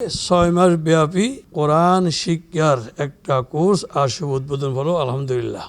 ছয় মাস ব্যাপী কোরআন শিক্ষার একটা কোর্স আর শুভ উদ্বোধন হলো আলহামদুলিল্লাহ।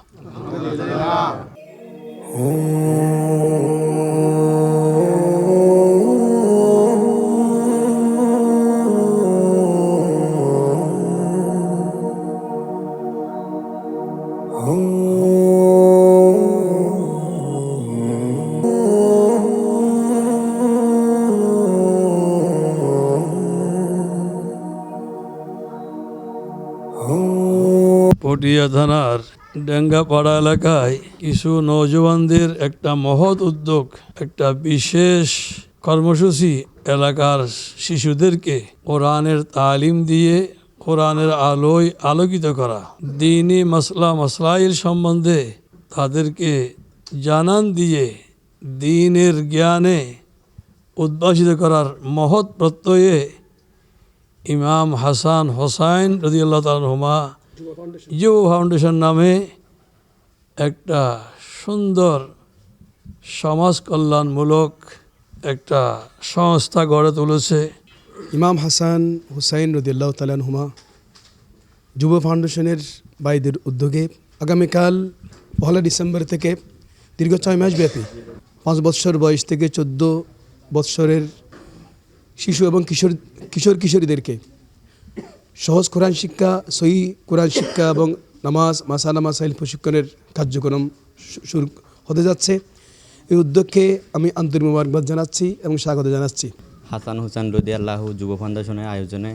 পটিয়া থানার ডেঙ্গাপাড়া এলাকায় কিছু নৌজওয়ানদের একটা মহৎ উদ্যোগ, একটা বিশেষ কর্মসূচি এলাকার শিশুদেরকে কোরআনের তালিম দিয়ে কোরআনের আলোয় আলোকিত করা। দিনই মশলা মাসলাইল সম্বন্ধে তাদেরকে জানান দিয়ে দিনের জ্ঞানে উদ্ভাসিত করার মহৎ প্রত্যয়ে ইমাম হাসান হোসাইন রদিয়াল্লাহ তালহুমা যুব ফাউন্ডেশন নামে একটা সুন্দর সমাজ কল্যাণমূলক একটা সংস্থা গড়ে তুলেছে। ইমাম হাসান হুসাইন রদিল্লাহ তালানহুমা যুব ফাউন্ডেশনের বাইদের উদ্যোগে আগামীকাল পহেলা ডিসেম্বর থেকে দীর্ঘ ছয় মাস ব্যাপী পাঁচ বৎসর বয়স থেকে চোদ্দ বৎসরের শিশু এবং কিশোর কিশোর কিশোরীদেরকে সহজ কোরআন শিক্ষা সহি কোরআন শিক্ষা এবং নামাজ মাসালা মাসাইল প্রশিক্ষণের কার্যক্রম শুরু হতে যাচ্ছে। এই উদ্যোগকে আমি আন্তরিক মোবারকবাদ জানাচ্ছি এবং স্বাগত জানাচ্ছি। হাসান হুসেন রদি আল্লাহ যুব ফাউন্ডেশনের আয়োজনে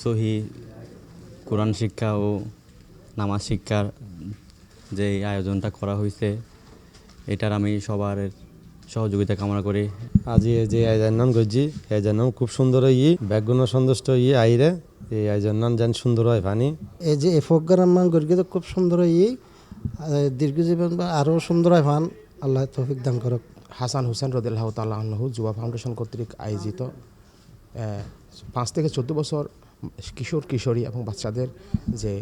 সহি কোরআন শিক্ষা ও নামাজ শিক্ষার যে আয়োজনটা করা হয়েছে এটার আমি সবার সহযোগিতা কামনা করি। আজি এই যে আয়োজন নাম গজি আয়োজন নাম খুব সুন্দর ই ব্যাগুণ সন্তুষ্ট ই আইরে এই আয়োজন নাম যেন সুন্দর হয় পানি এই যে এই প্রোগ্রাম মান গর্গিত খুব সুন্দর ই দীর্ঘ জীবন বা আরও সুন্দর হয় ফান আল্লাহ তৌফিক দান করক। হাসান হুসেন রদিল্লাহ তাল্লাহ যুবা ফাউন্ডেশন কর্তৃক আয়োজিত পাঁচ থেকে চোদ্দ বছর কিশোর কিশোরী এবং বাচ্চাদের যে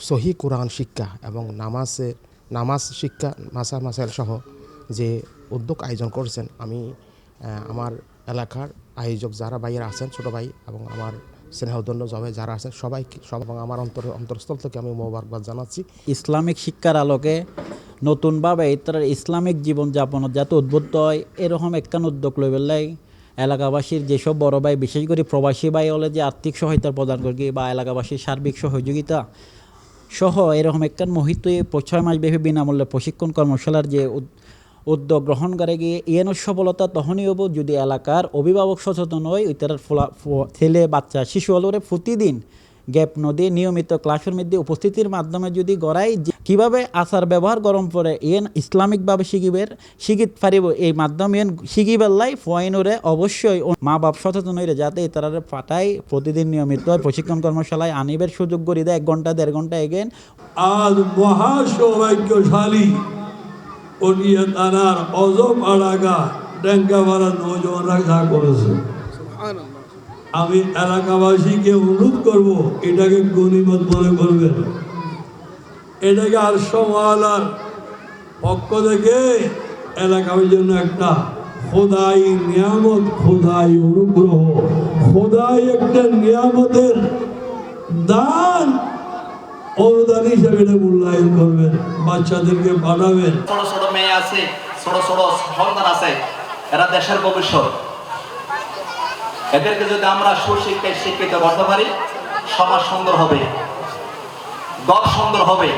সহি কোরআন শিক্ষা এবং নামাজে নামাজ শিক্ষা মাসা মাসাইল সহ যে উদ্যোগ আয়োজন করেছেন আমি আমার এলাকার আয়োজক যারা ভাইয়েরা আছেন ছোটো ভাই এবং আমার স্নেহদন্য জবে যারা আছে সবাই সব এবং আমার অন্তর, অন্তরস্থল থেকে আমি মোবারকবাদ জানাচ্ছি। ইসলামিক শিক্ষার আলোকে নতুনভাবে ইতার ইসলামিক জীবনযাপন যাতে উদ্বুদ্ধ হয়, এরকম একখান উদ্যোগ লই পেলাই এলাকাবাসীর যেসব বড় ভাই, বিশেষ করে প্রবাসী ভাই হলে যে আর্থিক সহায়তা প্রদান করি, বা এলাকাবাসীর সার্বিক সহযোগিতা সহ এরকম একখান মহিত ছয় মাস ব্যাপী বিনামূল্যে প্রশিক্ষণ কর্মশালার যে উদ্যোগ গ্রহণ করে গিয়ে এন সফলতা তখনই হব যদি এলাকার অভিভাবক সচেতন হয়। ওইটার ফলা ছেলে, বাচ্চা, শিশু হলরে প্রতিদিন গ্যাপ নদী, নিয়মিত ক্লাসের মধ্যে উপস্থিতির মাধ্যমে যদি গড়াই কীভাবে আচার ব্যবহার গরম পড়ে এন ইসলামিকভাবে শিখিবের, শিখিত পারিব, এই মাধ্যমে এন শিখিবেলাই ফয়েনরে অবশ্যই মা বাপ সচেতন হইরে যাতে তারা পাঠাই, প্রতিদিন নিয়মিত প্রশিক্ষণ কর্মশালায় আনিবের সুযোগ করি দেয় এক ঘণ্টা, দেড় ঘণ্টা এগেন। আজ মহা সৌভাগ্যশালী থানার অজব আড়াগা ডেঙ্গাপাড়া নৌজওয়ানরা যা করেছে। আমি এলাকাবাসীকে অনুরোধ করব এটাকে গণিমত মনে করবেন। এটাকে আর সমালার পক্ষ থেকে এলাকার জন্য একটা খোদাই নিয়ামত খোদাই অনুগ্রহ খোদাই একটা নিয়ামতের দান অনুদান হিসেবে এটা মূল্যায়ন করবেন, বাচ্চাদেরকে পাঠাবেন ছোট ছোট মেয়ে আছে, ছোট ছোট সন্তান আছে, এরা দেশের ভবিষ্যৎ। এদেরকে যদি আমরা সুশিক্ষায় শিক্ষিত করতে পারি, সমাজ সুন্দর হবে দল সুন্দর হবে।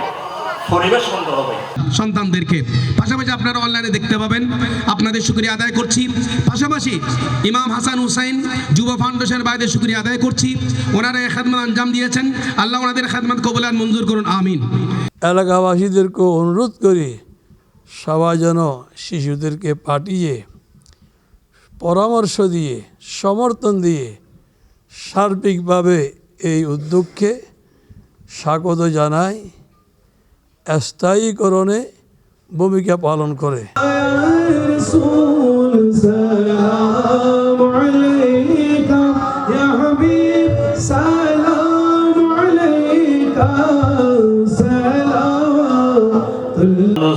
পরিবেশ সুন্দর হবে। সন্তানদেরকে। পাশাপাশি আপনারা অনলাইনে দেখতে পাবেন। আপনাদের শুক্রিয়া আদায় করছি। পাশাপাশি ইমাম হাসান হুসাইন যুব ফাউন্ডেশনের বাইরে শুক্রিয়া আদায় করছি। ওনারা এই খেদমত আঞ্জাম দিয়েছেন। আল্লাহ ওনাদের খেদমত কবুলার মঞ্জুর করুন। আমিন। এলাকাবাসীদেরকে অনুরোধ করি সবাই যেন শিশুদেরকে পাঠিয়ে পরামর্শ দিয়ে সমর্থন দিয়ে সার্বিকভাবে এই উদ্যোগকে স্বাগত জানায়। স্থায়ীকরণে ভূমিকা পালন করে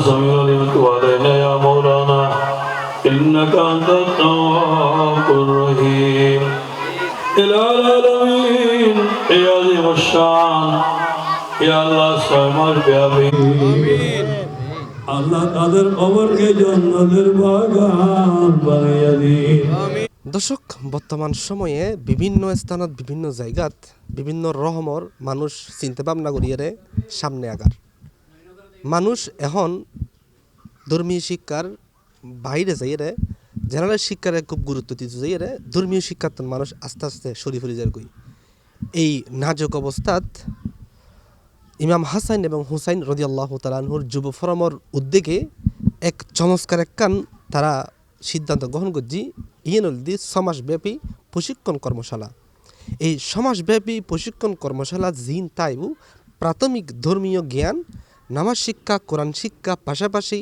سميع لمن علينا يا مولانا إنك أنت التواب الرحيم إلى العالمين يا عظيم الشان দর্শক, বর্তমান সময়ে বিভিন্ন স্থানত বিভিন্ন জায়গাত বিভিন্ন রহমর মানুষ চিন্তা ভাবনা করিয়ারে সামনে আগার। মানুষ এখন ধর্মীয় শিক্ষার বাইরে যাইয়ারে, জেনারেল শিক্ষার খুব গুরুত্ব দিতে যাইয়ারে ধর্মীয় শিক্ষার মানুষ আস্তে আস্তে সরি ফুরি যার এই নাজক অবস্থাত ইমাম হাসাইন এবং হুসাইন রদিয়াল্লাহ তালানহুর যুব ফোরামর উদ্যোগে এক চমৎকার এক কান তারা সিদ্ধান্ত গ্রহণ করছি ইয়েনলদি সমাজব্যাপী প্রশিক্ষণ কর্মশালা। এই সমাজব্যাপী প্রশিক্ষণ কর্মশালা জিন তাইবু প্রাথমিক ধর্মীয় জ্ঞান, নামাজ শিক্ষা, কোরআন শিক্ষা, পাশাপাশি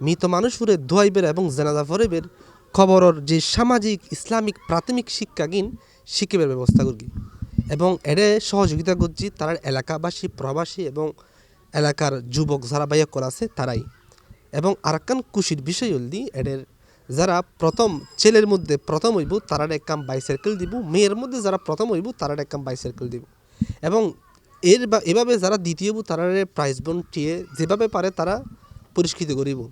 মৃত মানুষুরে দোয়াইবের এবং জেনাজা ফরেবের খবরের যে সামাজিক, ইসলামিক, প্রাথমিক শিক্ষাগীন শিখিবের ব্যবস্থা করি এবং এরে সহযোগিতা করছি তার এলাকাবাসী, প্রবাসী এবং এলাকার যুবক যারা বাইকল আছে তারাই। এবং আরেকখান খুশির বিষয় হলদি এদের যারা প্রথম ছেলের মধ্যে প্রথম হইব তারা এক কাম বাইসাইকেল দিব, মেয়ের মধ্যে যারা প্রথম হইব তারা কাম বাইসাইকেল দিব। এবং এর বা, এভাবে যারা দ্বিতীয় তারা প্রাইজ বন টিয়ে যেভাবে পারে তারা পরিষ্কৃত করিব।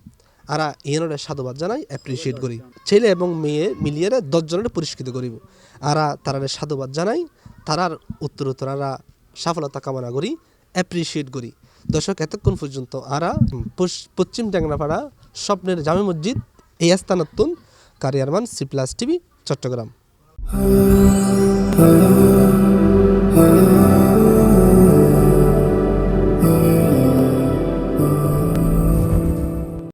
আর ইয়েনের সাধুবাদ জানাই অ্যাপ্রিসিয়েট করি। ছেলে এবং মেয়ে মিলিয়ে দশজনের পরিষ্কৃত করিব। আর তারা সাধুবাদ জানাই তারার উত্তর তারা সফলতা কামনা করি অ্যাপ্রিসিয়েট করি দর্শক এতক্ষণ পর্যন্ত আরা পশ্চিম ট্যাংরাপাড়া স্বপ্নের জামে মসজিদ এই স্থানত্তুন কারিয়ারমান সি প্লাস টিভি চট্টগ্রাম